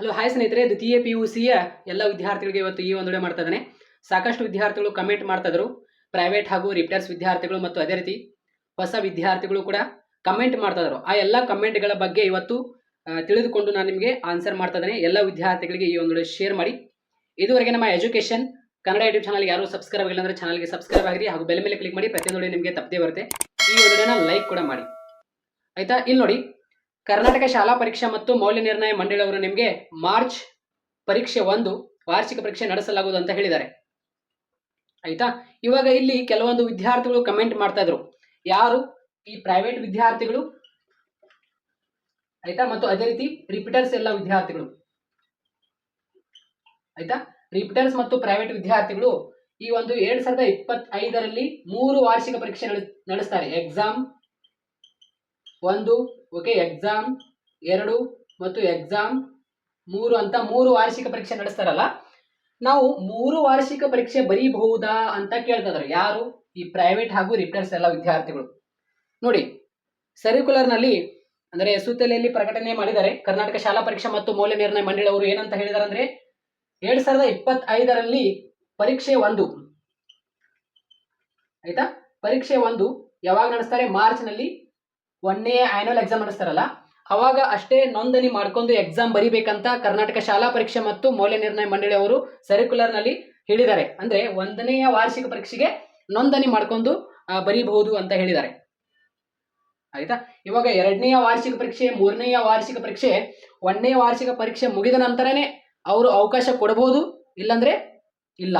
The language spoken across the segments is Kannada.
ಹಲೋ, ಹಾಯ್ ಸ್ನೇಹಿತರೆ ದ್ವಿತೀಯ ಪಿ ಯು ಸಿಯ ಎಲ್ಲ ವಿದ್ಯಾರ್ಥಿಗಳಿಗೆ ಇವತ್ತು ಈ ಒಂದು ವಿಡಿಯೋ ಮಾಡ್ತಾ ಇದ್ದಾನೆ. ಸಾಕಷ್ಟು ವಿದ್ಯಾರ್ಥಿಗಳು ಕಮೆಂಟ್ ಮಾಡ್ತಾ ಇದ್ರು. ಪ್ರೈವೇಟ್ ಹಾಗೂ ರಿಪ್ಟರ್ಸ್ ವಿದ್ಯಾರ್ಥಿಗಳು ಮತ್ತು ಅದೇ ರೀತಿ ಹೊಸ ವಿದ್ಯಾರ್ಥಿಗಳು ಕೂಡ ಕಮೆಂಟ್ ಮಾಡ್ತಾ ಇದ್ರು. ಆ ಎಲ್ಲ ಕಮೆಂಟ್ಗಳ ಬಗ್ಗೆ ಇವತ್ತು ತಿಳಿದುಕೊಂಡು ನಾನು ನಿಮಗೆ ಆನ್ಸರ್ ಮಾಡ್ತಾ ಇದ್ದೇನೆ. ಎಲ್ಲ ವಿದ್ಯಾರ್ಥಿಗಳಿಗೆ ಈ ಒಂದು ವಿಡಿಯೋ ಶೇರ್ ಮಾಡಿ. ಇದುವರೆಗೆ ನಮ್ಮ ಎಜುಕೇಶನ್ ಕನ್ನಡ ಯೂಟ್ಯೂಬ್ ಚಾನಲ್ ಯಾರು ಸಬ್ಸ್ಕ್ರೈಬ್ ಆಗಿಲ್ಲ ಅಂದ್ರೆ ಚಾನಲ್ಗೆ ಸಬ್ಸ್ಕ್ರೈಬ್ ಆಗಿರಿ. ಹಾಗೂ ಬೆಲೆ ಮೇಲೆ ಕ್ಲಿಕ್ ಮಾಡಿ. ಪ್ರತಿಯೊಂದು ನಿಮಗೆ ತಪ್ಪದೇ ಬರುತ್ತೆ. ಈ ವಿಡಿಯೋನ ಲೈಕ್ ಕೂಡ ಮಾಡಿ. ಆಯಿತಾ? ಇಲ್ಲಿ ನೋಡಿ. ಕರ್ನಾಟಕ ಶಾಲಾ ಪರೀಕ್ಷಾ ಮತ್ತು ಮೌಲ್ಯ ನಿರ್ಣಯ ಮಂಡಳಿಯವರು ನಿಮಗೆ ಮಾರ್ಚ್ ಪರೀಕ್ಷೆ ಒಂದು, ವಾರ್ಷಿಕ ಪರೀಕ್ಷೆ ನಡೆಸಲಾಗುವುದು ಅಂತ ಹೇಳಿದ್ದಾರೆ. ಆಯ್ತಾ? ಇವಾಗ ಇಲ್ಲಿ ಕೆಲವೊಂದು ವಿದ್ಯಾರ್ಥಿಗಳು ಕಮೆಂಟ್ ಮಾಡ್ತಾ ಇದ್ರು. ಯಾರು? ಈ ಪ್ರೈವೇಟ್ ವಿದ್ಯಾರ್ಥಿಗಳು. ಆಯ್ತಾ? ಮತ್ತು ಅದೇ ರೀತಿ ರಿಪೀಟರ್ಸ್ ಎಲ್ಲ ವಿದ್ಯಾರ್ಥಿಗಳು. ಆಯ್ತಾ? ರಿಪೀಟರ್ಸ್ ಮತ್ತು ಪ್ರೈವೇಟ್ ವಿದ್ಯಾರ್ಥಿಗಳು ಈ ಒಂದು ಎರಡ್ ಸಾವಿರದ ಇಪ್ಪತ್ತೈದರಲ್ಲಿ ಮೂರು ವಾರ್ಷಿಕ ಪರೀಕ್ಷೆ ನಡೆ- ನಡೆಸ್ತಾರೆ. ಎಕ್ಸಾಮ್ ಒಂದು ಓಕೆ ಎಕ್ಸಾಮ್ ಎರಡು ಮತ್ತು ಎಕ್ಸಾಮ್ ಮೂರು ಅಂತ ಮೂರು ವಾರ್ಷಿಕ ಪರೀಕ್ಷೆ ನಡೆಸ್ತಾರಲ್ಲ? ನಾವು ಮೂರು ವಾರ್ಷಿಕ ಪರೀಕ್ಷೆ ಬರೀಬಹುದಾ ಅಂತ ಕೇಳ್ತಾ ಇದಾರೆ ಯಾರು? ಈ ಪ್ರೈವೇಟ್ ಹಾಗೂ ರಿಪೇರ್ಸ್ ಎಲ್ಲ ವಿದ್ಯಾರ್ಥಿಗಳು. ನೋಡಿ ಸರ್ಕ್ಯುಲರ್ನಲ್ಲಿ ಅಂದರೆ ಸುತ್ತಲೆಯಲ್ಲಿ ಪ್ರಕಟಣೆ ಮಾಡಿದ್ದಾರೆ. ಕರ್ನಾಟಕ ಶಾಲಾ ಪರೀಕ್ಷಾ ಮತ್ತು ಮೌಲ್ಯ ನಿರ್ಣಯ ಮಂಡಳಿ ಏನಂತ ಹೇಳಿದ್ದಾರೆ ಅಂದ್ರೆ, ಎರಡ್ ಸಾವಿರದ ಇಪ್ಪತ್ತೈದರಲ್ಲಿ ಪರೀಕ್ಷೆ ಒಂದು. ಆಯ್ತಾ? ಪರೀಕ್ಷೆ ಒಂದು ಯಾವಾಗ ನಡೆಸ್ತಾರೆ? ಮಾರ್ಚ್ ಒಂದನೇ ಆನ್ಯುವಲ್ ಎಕ್ಸಾಮ್ ನಡೆಸ್ತಾರಲ್ಲ, ಅವಾಗ ಅಷ್ಟೇ ನೋಂದಣಿ ಮಾಡ್ಕೊಂಡು ಎಕ್ಸಾಮ್ ಬರಿಬೇಕಂತ ಕರ್ನಾಟಕ ಶಾಲಾ ಪರೀಕ್ಷೆ ಮತ್ತು ಮೌಲ್ಯ ನಿರ್ಣಯ ಮಂಡಳಿ ಅವರು ಸರ್ಕ್ಯುಲರ್ನಲ್ಲಿ ಹೇಳಿದ್ದಾರೆ. ಅಂದ್ರೆ ಒಂದನೆಯ ವಾರ್ಷಿಕ ಪರೀಕ್ಷೆಗೆ ನೋಂದಣಿ ಮಾಡ್ಕೊಂಡು ಬರೀಬಹುದು ಅಂತ ಹೇಳಿದ್ದಾರೆ. ಆಯ್ತಾ? ಇವಾಗ ಎರಡನೆಯ ವಾರ್ಷಿಕ ಪರೀಕ್ಷೆ ಮೂರನೆಯ ವಾರ್ಷಿಕ ಪರೀಕ್ಷೆ, ಒಂದನೇ ವಾರ್ಷಿಕ ಪರೀಕ್ಷೆ ಮುಗಿದ ನಂತರನೇ ಅವರು ಅವಕಾಶ ಕೊಡಬಹುದು, ಇಲ್ಲಾಂದ್ರೆ ಇಲ್ಲ.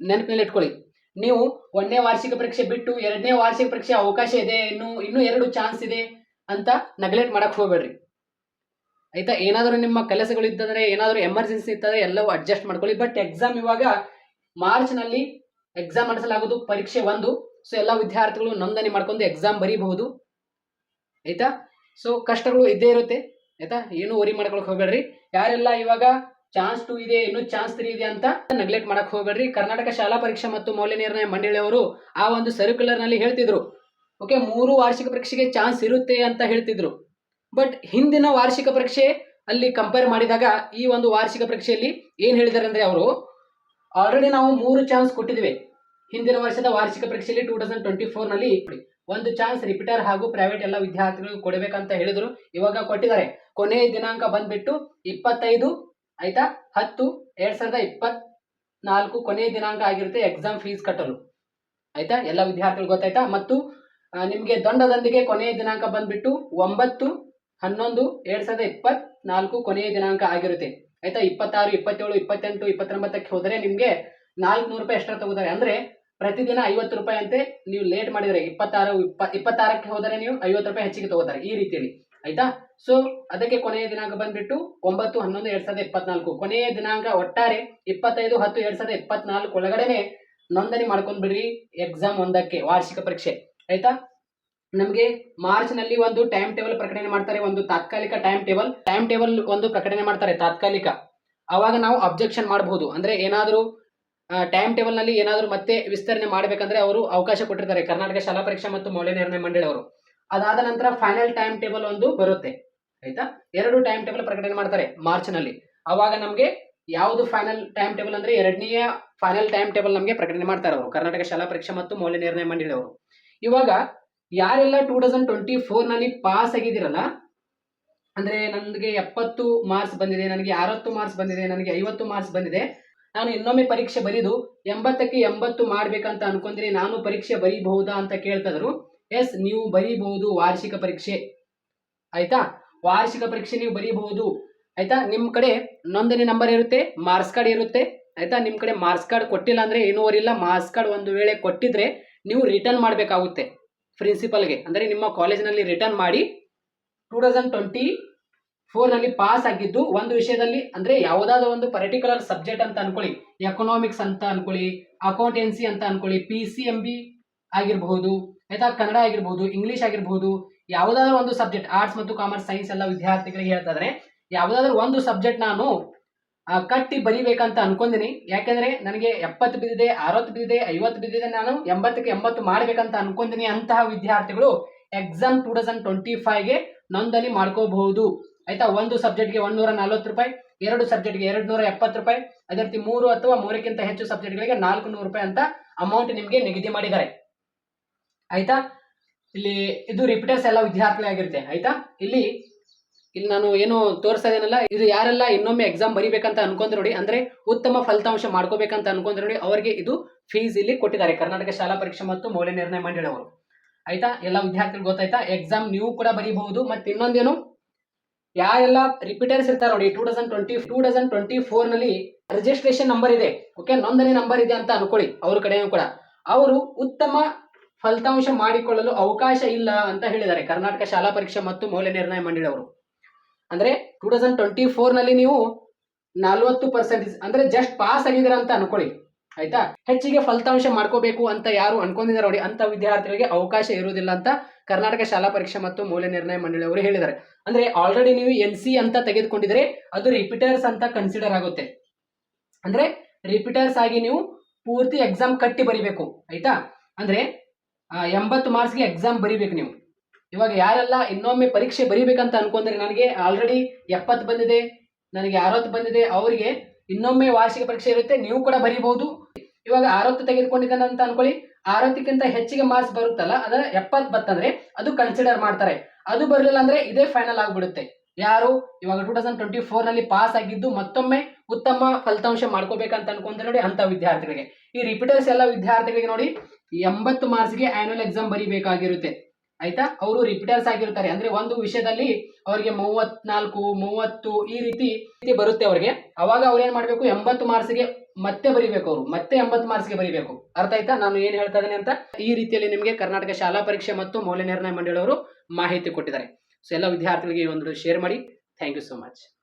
ನೆನಪಿನಲ್ಲಿ ಇಟ್ಕೊಳ್ಳಿ. ನೀವು ಒಂದನೇ ವಾರ್ಷಿಕ ಪರೀಕ್ಷೆ ಬಿಟ್ಟು ಎರಡನೇ ವಾರ್ಷಿಕ ಪರೀಕ್ಷೆ ಅವಕಾಶ ಇದೆ, ಇನ್ನು, ಇನ್ನೂ ಎರಡು ಚಾನ್ಸ್ ಇದೆ ಅಂತ ನೆಗ್ಲೆಕ್ಟ್ ಮಾಡಕ್ ಹೋಗ್ಬೇಡ್ರಿ. ಆಯ್ತಾ? ಏನಾದರೂ ನಿಮ್ಮ ಕೆಲಸಗಳು ಇತ್ತಂದ್ರೆ ಏನಾದರೂ ಎಮರ್ಜೆನ್ಸಿ ಇತ್ತಂದ್ರೆ ಎಲ್ಲವೂ ಅಡ್ಜಸ್ಟ್ ಮಾಡ್ಕೊಳ್ಳಿ. ಬಟ್ ಎಕ್ಸಾಮ್ ಇವಾಗ ಮಾರ್ಚ್ನಲ್ಲಿ ಎಕ್ಸಾಮ್ ನಡೆಸಲಾಗುವುದು, ಪರೀಕ್ಷೆ ಒಂದು. ಸೊ ಎಲ್ಲ ವಿದ್ಯಾರ್ಥಿಗಳು ನೋಂದಣಿ ಮಾಡ್ಕೊಂಡು ಎಕ್ಸಾಮ್ ಬರೀಬಹುದು. ಆಯ್ತಾ? ಸೊ ಕಷ್ಟಗಳು ಇದ್ದೇ ಇರುತ್ತೆ. ಆಯ್ತಾ? ಏನು ವರಿ ಮಾಡ್ಕೊಳಕ್ ಹೋಗ್ಬೇಡ್ರಿ. ಯಾರೆಲ್ಲ ಇವಾಗ ಚಾನ್ಸ್ ಟು ಇದೆ, ಇನ್ನು ಚಾನ್ಸ್ ತ್ರೀ ಇದೆ ಅಂತ ನೆಗ್ಲೆಕ್ಟ್ ಮಾಡಕ್ ಹೋಗ್ಬೇಡ್ರಿ. ಕರ್ನಾಟಕ ಶಾಲಾ ಪರೀಕ್ಷಾ ಮತ್ತು ಮೌಲ್ಯ ನಿರ್ಣಯ ಮಂಡಳಿಯವರು ಆ ಒಂದು ಸರ್ಕ್ಯುಲರ್ನಲ್ಲಿ ಹೇಳ್ತಿದ್ರು. ಓಕೆ ಮೂರು ವಾರ್ಷಿಕ ಪರೀಕ್ಷೆಗೆ ಚಾನ್ಸ್ ಇರುತ್ತೆ ಅಂತ ಹೇಳ್ತಿದ್ರು. ಬಟ್ ಹಿಂದಿನ ವಾರ್ಷಿಕ ಪರೀಕ್ಷೆ ಅಲ್ಲಿ ಕಂಪೇರ್ ಮಾಡಿದಾಗ ಈ ಒಂದು ವಾರ್ಷಿಕ ಪರೀಕ್ಷೆಯಲ್ಲಿ ಏನ್ ಹೇಳಿದ್ದಾರೆ ಅಂದ್ರೆ ಅವರು ಆಲ್ರೆಡಿ ನಾವು ಮೂರು ಚಾನ್ಸ್ ಕೊಟ್ಟಿದ್ವಿ. ಹಿಂದಿನ ವರ್ಷದ ವಾರ್ಷಿಕ ಪರೀಕ್ಷೆಯಲ್ಲಿ ಟೂ ತೌಸಂಡ್ ಟ್ವೆಂಟಿ ಫೋರ್ನಲ್ಲಿ ಒಂದು ಚಾನ್ಸ್ ರಿಪೀಟರ್ ಹಾಗೂ ಪ್ರೈವೇಟ್ ಎಲ್ಲ ವಿದ್ಯಾರ್ಥಿಗಳಿಗೆ ಕೊಡಬೇಕಂತ ಹೇಳಿದ್ರು. ಇವಾಗ ಕೊಟ್ಟಿದ್ದಾರೆ. ಕೊನೆಯ ದಿನಾಂಕ ಬಂದ್ಬಿಟ್ಟು ಇಪ್ಪತ್ತೈದು ಆಯ್ತಾ? ಹತ್ತು, ಎರಡ್ ಸಾವಿರದ ಇಪ್ಪತ್ತ್ ನಾಲ್ಕು ಕೊನೆಯ ದಿನಾಂಕ ಆಗಿರುತ್ತೆ ಎಕ್ಸಾಮ್ ಫೀಸ್ ಕಟ್ಟಲು. ಆಯ್ತಾ? ಎಲ್ಲ ವಿದ್ಯಾರ್ಥಿಗಳು ಗೊತ್ತಾಯ್ತಾ? ಮತ್ತು ನಿಮಗೆ ದಂಡದೊಂದಿಗೆ ಕೊನೆಯ ದಿನಾಂಕ ಬಂದ್ಬಿಟ್ಟು ಒಂಬತ್ತು, ಹನ್ನೊಂದು, ಎರಡ್ ಸಾವಿರದ ಇಪ್ಪತ್ನಾಲ್ಕು ಕೊನೆಯ ದಿನಾಂಕ ಆಗಿರುತ್ತೆ. ಆಯ್ತಾ? ಇಪ್ಪತ್ತಾರು, ಇಪ್ಪತ್ತೇಳು, ಇಪ್ಪತ್ತೆಂಟು, ಇಪ್ಪತ್ತೊಂಬತ್ತಕ್ಕೆ ಹೋದರೆ ನಿಮಗೆ ನಾಲ್ಕುನೂರು ರೂಪಾಯಿ ಎಕ್ಸ್ಟ್ರಾ ತಗೋತಾರೆ. ಅಂದ್ರೆ ಪ್ರತಿದಿನ ಐವತ್ತು ರೂಪಾಯಿ ಅಂತೆ ನೀವು ಲೇಟ್ ಮಾಡಿದರೆ ಇಪ್ಪತ್ತಾರು, ಇಪ್ಪ, ಇಪ್ಪತ್ತಾರಕ್ಕೆ ಹೋದರೆ ನೀವು ಐವತ್ತು ರೂಪಾಯಿ ಹೆಚ್ಚಿಗೆ ತಗೋತಾರೆ ಈ ರೀತಿಯಲ್ಲಿ. ಆಯ್ತಾ? ಸೊ ಅದಕ್ಕೆ ಕೊನೆಯ ದಿನಾಂಕ ಬಂದ್ಬಿಟ್ಟು ಒಂಬತ್ತು, ಹನ್ನೊಂದು, ಎರಡ್ ಸಾವಿರದ ಇಪ್ಪತ್ನಾಲ್ಕು ಕೊನೆಯ ದಿನಾಂಕ ಒಟ್ಟಾರೆ ಇಪ್ಪತ್ತೈದು, ಹತ್ತು, ಎರಡ್ ಸಾವಿರದ ಇಪ್ಪತ್ನಾಲ್ಕು ಒಳಗಡೆನೆ ನೋಂದಣಿ ಮಾಡ್ಕೊಂಡ್ ಬಿಡ್ರಿ ಎಕ್ಸಾಮ್ ಒಂದಕ್ಕೆ, ವಾರ್ಷಿಕ ಪರೀಕ್ಷೆ. ಆಯ್ತಾ? ನಮಗೆ ಮಾರ್ಚ್ನಲ್ಲಿ ಒಂದು ಟೈಮ್ ಟೇಬಲ್ ಪ್ರಕಟಣೆ ಮಾಡ್ತಾರೆ, ಒಂದು ತಾತ್ಕಾಲಿಕ ಟೈಮ್ ಟೇಬಲ್ ಟೈಮ್ ಟೇಬಲ್ ಒಂದು ಪ್ರಕಟಣೆ ಮಾಡ್ತಾರೆ ತಾತ್ಕಾಲಿಕ. ಅವಾಗ ನಾವು ಅಬ್ಜೆಕ್ಷನ್ ಮಾಡಬಹುದು ಅಂದ್ರೆ ಏನಾದರೂ ಟೈಮ್ ಟೇಬಲ್ನಲ್ಲಿ ಏನಾದರೂ ಮತ್ತೆ ವಿಸ್ತರಣೆ ಮಾಡಬೇಕಂದ್ರೆ ಅವರು ಅವಕಾಶ ಕೊಟ್ಟಿರ್ತಾರೆ. ಕರ್ನಾಟಕ ಶಾಲಾ ಪರೀಕ್ಷಾ ಮತ್ತು ಮೌಲ್ಯ ನಿರ್ಣಯ ಮಂಡಳಿ ಅವರು. ಅದಾದ ನಂತರ ಫೈನಲ್ ಟೈಮ್ ಟೇಬಲ್ ಒಂದು ಬರುತ್ತೆ. ಆಯ್ತಾ? ಎರಡು ಟೈಮ್ ಟೇಬಲ್ ಪ್ರಕಟಣೆ ಮಾಡ್ತಾರೆ ಮಾರ್ಚ್ನಲ್ಲಿ ಅವಾಗ ನಮಗೆ ಯಾವುದು ಫೈನಲ್ ಟೈಮ್ ಟೇಬಲ್ ಅಂದ್ರೆ ಎರಡನೆಯ ಫೈನಲ್ ಟೈಮ್ ಟೇಬಲ್ ನಮಗೆ ಪ್ರಕಟಣೆ ಮಾಡ್ತಾರೆ ಅವರು. ಕರ್ನಾಟಕ ಶಾಲಾ ಪರೀಕ್ಷೆ ಮತ್ತು ಮೌಲ್ಯ ನಿರ್ಣಯ ಮಂಡಳಿ ಅವರು ಇವಾಗ ಯಾರೆಲ್ಲ ಟೂ ತೌಸಂಡ್ ಟ್ವೆಂಟಿ ಫೋರ್ನಲ್ಲಿ ಪಾಸ್ ಆಗಿದ್ದೀರಲ್ಲ, ಅಂದ್ರೆ ನನಗೆ ಎಪ್ಪತ್ತು ಮಾರ್ಕ್ಸ್ ಬಂದಿದೆ, ನನಗೆ ಅರವತ್ತು ಮಾರ್ಕ್ಸ್ ಬಂದಿದೆ, ನನಗೆ ಐವತ್ತು ಮಾರ್ಕ್ಸ್ ಬಂದಿದೆ, ನಾನು ಇನ್ನೊಮ್ಮೆ ಪರೀಕ್ಷೆ ಬರೀದು, ಎಂಬತ್ತಕ್ಕೆ ಎಂಬತ್ತು ಮಾಡ್ಬೇಕಂತ ಅನ್ಕೊಂಡ್ರೆ ನಾನು ಪರೀಕ್ಷೆ ಬರೀಬಹುದಾ ಅಂತ ಕೇಳ್ತಿದ್ರು ಎಸ್ ನೀವು ಬರೀಬಹುದು ವಾರ್ಷಿಕ ಪರೀಕ್ಷೆ. ಆಯ್ತಾ? ವಾರ್ಷಿಕ ಪರೀಕ್ಷೆ ನೀವು ಬರೀಬಹುದು. ಆಯ್ತಾ? ನಿಮ್ಮ ಕಡೆ ನೋಂದಣಿ ನಂಬರ್ ಇರುತ್ತೆ, ಮಾರ್ಕ್ಸ್ ಕಾರ್ಡ್ ಇರುತ್ತೆ. ಆಯ್ತಾ? ನಿಮ್ಮ ಕಡೆ ಮಾರ್ಕ್ಸ್ ಕಾರ್ಡ್ ಕೊಟ್ಟಿಲ್ಲ ಅಂದರೆ ಏನೂ ಇಲ್ಲ, ಮಾರ್ಕ್ಸ್ ಕಾರ್ಡ್ ಒಂದು ವೇಳೆ ಕೊಟ್ಟಿದ್ರೆ ನೀವು ರಿಟರ್ನ್ ಮಾಡಬೇಕಾಗುತ್ತೆ. ಪ್ರಿನ್ಸಿಪಲ್ಗೆ, ಅಂದರೆ ನಿಮ್ಮ ಕಾಲೇಜಿನಲ್ಲಿ ರಿಟರ್ನ್ ಮಾಡಿ ಟೂ ತೌಸಂಡ್ ಟ್ವೆಂಟಿ ಫೋರ್ನಲ್ಲಿ ಪಾಸ್ ಆಗಿದ್ದು ಒಂದು ವಿಷಯದಲ್ಲಿ, ಅಂದರೆ ಯಾವುದಾದ್ರೂ ಒಂದು ಪರ್ಟಿಕ್ಯುಲರ್ ಸಬ್ಜೆಕ್ಟ್ ಅಂತ ಅನ್ಕೊಳ್ಳಿ. ಎಕನಾಮಿಕ್ಸ್ ಅಂತ ಅನ್ಕೊಳ್ಳಿ ಅಕೌಂಟೆನ್ಸಿ ಅಂತ ಅನ್ಕೊಳ್ಳಿ ಪಿ ಸಿ ಎಂ ಬಿ ಆಗಿರಬಹುದು, ಆಯ್ತಾ? ಕನ್ನಡ ಆಗಿರ್ಬೋದು ಇಂಗ್ಲೀಷ್ ಆಗಿರ್ಬೋದು ಯಾವುದಾದ್ರೂ ಒಂದು ಸಬ್ಜೆಕ್ಟ್ ಆರ್ಟ್ಸ್ ಮತ್ತು ಕಾಮರ್ಸ್ ಸೈನ್ಸ್ ಎಲ್ಲ ವಿದ್ಯಾರ್ಥಿಗಳಿಗೆ ಹೇಳ್ತಾ ಯಾವುದಾದ್ರೂ ಒಂದು ಸಬ್ಜೆಕ್ಟ್ ನಾನು ಕಟ್ಟಿ ಬರಿಬೇಕಂತ ಅನ್ಕೊಂಡಿನಿ. ಯಾಕೆಂದ್ರೆ ನನಗೆ ಎಪ್ಪತ್ತು ಬಿದ್ದಿದೆ, ಅರವತ್ತು ಬಿದ್ದಿದೆ, ಐವತ್ತು ಬಿದ್ದಿದೆ, ನಾನು ಎಂಬತ್ತಕ್ಕೆ ಎಂಬತ್ತು ಮಾಡ್ಬೇಕಂತ ಅನ್ಕೊಂಡಿನಿ ಅಂತಹ ವಿದ್ಯಾರ್ಥಿಗಳು ಎಕ್ಸಾಮ್ ಟೂ ತೌಸಂಡ್ ಟ್ವೆಂಟಿ ಫೈವ್ಗೆ ನೋಂದಣಿ ಮಾಡ್ಕೋಬಹುದು. ಆಯ್ತಾ? ಒಂದು ಸಬ್ಜೆಕ್ಟ್ಗೆ ಒಂದೂರ ನಲ್ವತ್ತು ರೂಪಾಯಿ, ಎರಡು ಸಬ್ಜೆಕ್ಟ್ಗೆ ಎರಡು ನೂರ ಎಪ್ಪತ್ತು ರೂಪಾಯಿ ಅದೇ ರೀತಿ ಮೂರು ಅಥವಾ ಮೂರಕ್ಕಿಂತ ಹೆಚ್ಚು ಸಬ್ಜೆಕ್ಟ್ಗಳಿಗೆ ನಾಲ್ಕು ನೂರು ರೂಪಾಯಿ ಅಂತ ಅಮೌಂಟ್ ನಿಮಗೆ ನಿಗದಿ ಮಾಡಿದ್ದಾರೆ. ಆಯ್ತಾ? ಇಲ್ಲಿ ಇದು ರಿಪೀಟರ್ಸ್ ಎಲ್ಲ ವಿದ್ಯಾರ್ಥಿಗಳಾಗಿರುತ್ತೆ ಆಯ್ತಾ? ಇಲ್ಲಿ ಇಲ್ಲಿ ನಾನು ಏನು ತೋರಿಸ್ತಾ ಇದ್ದೀನಲ್ಲ ಇದು ಯಾರೆಲ್ಲ ಇನ್ನೊಮ್ಮೆ ಎಕ್ಸಾಮ್ ಬರಿಬೇಕಂತ ಅನ್ಕೊಂಡ್ರೆ ನೋಡಿ, ಅಂದ್ರೆ ಉತ್ತಮ ಫಲಿತಾಂಶ ಮಾಡ್ಕೋಬೇಕಂತ ಅನ್ಕೊಂಡ್ರೆ ನೋಡಿ, ಅವರಿಗೆ ಇದು ಫೀಸ್ ಇಲ್ಲಿ ಕೊಟ್ಟಿದ್ದಾರೆ, ಕರ್ನಾಟಕ ಶಾಲಾ ಪರೀಕ್ಷೆ ಮತ್ತು ಮೌಲ್ಯ ನಿರ್ಣಯ ಮಂಡಳಿಯವರು ಆಯ್ತಾ? ಎಲ್ಲ ವಿದ್ಯಾರ್ಥಿಗಳು ಗೊತ್ತಾಯ್ತಾ? ಎಕ್ಸಾಮ್ ನೀವು ಕೂಡ ಬರೀಬಹುದು, ಮತ್ತೆ ಇನ್ನೊಂದೇನು? ಯಾರೆಲ್ಲ ರಿಪೀಟರ್ಸ್ ಇರ್ತಾರೆ ನೋಡಿ two thousand twenty two thousand twenty ಫೋರ್ನಲ್ಲಿ registration number ಇದೆ ಓಕೆ ನೋಂದಣಿ ನಂಬರ್ ಇದೆ ಅಂತ ಅನ್ಕೊಳ್ಳಿ, ಅವ್ರ ಕಡೆಯೂ ಕೂಡ. ಅವರು ಉತ್ತಮ ಫಲಿತಾಂಶ ಮಾಡಿಕೊಳ್ಳಲು ಅವಕಾಶ ಇಲ್ಲ ಅಂತ ಹೇಳಿದ್ದಾರೆ. ಕರ್ನಾಟಕ ಶಾಲಾ ಪರೀಕ್ಷೆ ಮತ್ತು ಮೌಲ್ಯ ನಿರ್ಣಯ ಮಂಡಳಿಯವರು. ಅಂದ್ರೆ ಟೂ ತೌಸಂಡ್ ಟ್ವೆಂಟಿ ಫೋರ್ನಲ್ಲಿ ನೀವು ನಲ್ವತ್ತು ಪರ್ಸೆಂಟೇಜ್ ಅಂದ್ರೆ ಜಸ್ಟ್ ಪಾಸ್ ಆಗಿದ್ದೀರಾ ಅಂತ ಅನ್ಕೊಳ್ಳಿ. ಆಯ್ತಾ? ಹೆಚ್ಚಿಗೆ ಫಲಿತಾಂಶ ಮಾಡ್ಕೋಬೇಕು ಅಂತ ಯಾರು ಅನ್ಕೊಂಡಿದ್ದಾರೆ ನೋಡಿ ಅಂತ ವಿದ್ಯಾರ್ಥಿಗಳಿಗೆ ಅವಕಾಶ ಇರುವುದಿಲ್ಲ ಅಂತ ಕರ್ನಾಟಕ ಶಾಲಾ ಪರೀಕ್ಷೆ ಮತ್ತು ಮೌಲ್ಯ ನಿರ್ಣಯ ಮಂಡಳಿಯವರು ಹೇಳಿದ್ದಾರೆ. ಅಂದ್ರೆ ಆಲ್ರೆಡಿ ನೀವು ಎನ್ ಸಿ ಅಂತ ತೆಗೆದುಕೊಂಡಿದ್ರೆ ಅದು ರಿಪೀಟರ್ಸ್ ಅಂತ ಕನ್ಸಿಡರ್ ಆಗುತ್ತೆ. ಅಂದ್ರೆ ರಿಪೀಟರ್ಸ್ ಆಗಿ ನೀವು ಪೂರ್ತಿ ಎಕ್ಸಾಮ್ ಕಟ್ಟಿ ಬರಿಬೇಕು. ಆಯ್ತಾ? ಅಂದ್ರೆ ಎಂಬತ್ತು ಮಾರ್ಕ್ಸ್ಗೆ ಎಕ್ಸಾಮ್ ಬರಿಬೇಕು ನೀವು. ಇವಾಗ ಯಾರೆಲ್ಲ ಇನ್ನೊಮ್ಮೆ ಪರೀಕ್ಷೆ ಬರೀಬೇಕಂತ ಅನ್ಕೊಂಡ್ರೆ ನನಗೆ ಆಲ್ರೆಡಿ ಎಪ್ಪತ್ತು ಬಂದಿದೆ, ನನಗೆ ಅರವತ್ತು ಬಂದಿದೆ, ಅವರಿಗೆ ಇನ್ನೊಮ್ಮೆ ವಾರ್ಷಿಕ ಪರೀಕ್ಷೆ ಇರುತ್ತೆ, ನೀವು ಕೂಡ ಬರೀಬಹುದು. ಇವಾಗ ಅರವತ್ತು ತೆಗೆದುಕೊಂಡಿದ್ದಾನೆ ಅಂತ ಅನ್ಕೊಳ್ಳಿ, ಅರವತ್ತಕ್ಕಿಂತ ಹೆಚ್ಚಿಗೆ ಮಾರ್ಕ್ಸ್ ಬರುತ್ತಲ್ಲ, ಅದರ ಎಪ್ಪತ್ತು ಬತ್ತಂದ್ರೆ ಅದು ಕನ್ಸಿಡರ್ ಮಾಡ್ತಾರೆ. ಅದು ಬರಲಿಲ್ಲ ಅಂದ್ರೆ ಇದೇ ಫೈನಲ್ ಆಗಿಬಿಡುತ್ತೆ. ಯಾರು? ಇವಾಗ ಟೂ ತೌಸಂಡ್ ಟ್ವೆಂಟಿ ಫೋರ್ನಲ್ಲಿ ಪಾಸ್ ಆಗಿದ್ದು ಮತ್ತೊಮ್ಮೆ ಉತ್ತಮ ಫಲಿತಾಂಶ ಮಾಡ್ಕೋಬೇಕಂತ ಅನ್ಕೊಂಡ್ರೆ ನೋಡಿ ಅಂತ ವಿದ್ಯಾರ್ಥಿಗಳಿಗೆ. ಈ ರಿಪೀಟರ್ಸ್ ಎಲ್ಲ ವಿದ್ಯಾರ್ಥಿಗಳಿಗೆ ನೋಡಿ ಎಂಬತ್ತು ಮಾರ್ಕ್ಸ್ಗೆ ಆನ್ಯುವಲ್ ಎಕ್ಸಾಮ್ ಬರಿಬೇಕಾಗಿರುತ್ತೆ. ಆಯ್ತಾ? ಅವರು ರಿಪೀಟರ್ಸ್ ಆಗಿರ್ತಾರೆ. ಅಂದ್ರೆ ಒಂದು ವಿಷಯದಲ್ಲಿ ಅವರಿಗೆ ಮೂವತ್ನಾಲ್ಕು ಮೂವತ್ತು ಈ ರೀತಿ ರೀತಿ ಬರುತ್ತೆ ಅವರಿಗೆ. ಅವಾಗ ಅವ್ರು ಏನ್ ಮಾಡ್ಬೇಕು? ಎಂಬತ್ತು ಮಾರ್ಕ್ಸ್ಗೆ ಮತ್ತೆ ಬರಿಬೇಕು ಅವರು. ಮತ್ತೆ ಎಂಬತ್ತು ಮಾರ್ಕ್ಸ್ಗೆ ಬರಿಬೇಕು. ಅರ್ಥ ಆಯ್ತಾ? ನಾನು ಏನ್ ಹೇಳ್ತಾ ಇದ್ದೀನಿ ಅಂತ? ಈ ರೀತಿಯಲ್ಲಿ ನಿಮಗೆ ಕರ್ನಾಟಕ ಶಾಲಾ ಪರೀಕ್ಷೆ ಮತ್ತು ಮೌಲ್ಯ ನಿರ್ಣಯ ಮಂಡಳಿಯವರು ಮಾಹಿತಿ ಕೊಟ್ಟಿದ್ದಾರೆ. ಸೊ ಎಲ್ಲ ವಿದ್ಯಾರ್ಥಿಗಳಿಗೆ ಒಂದು ಶೇರ್ ಮಾಡಿ. Thank you so much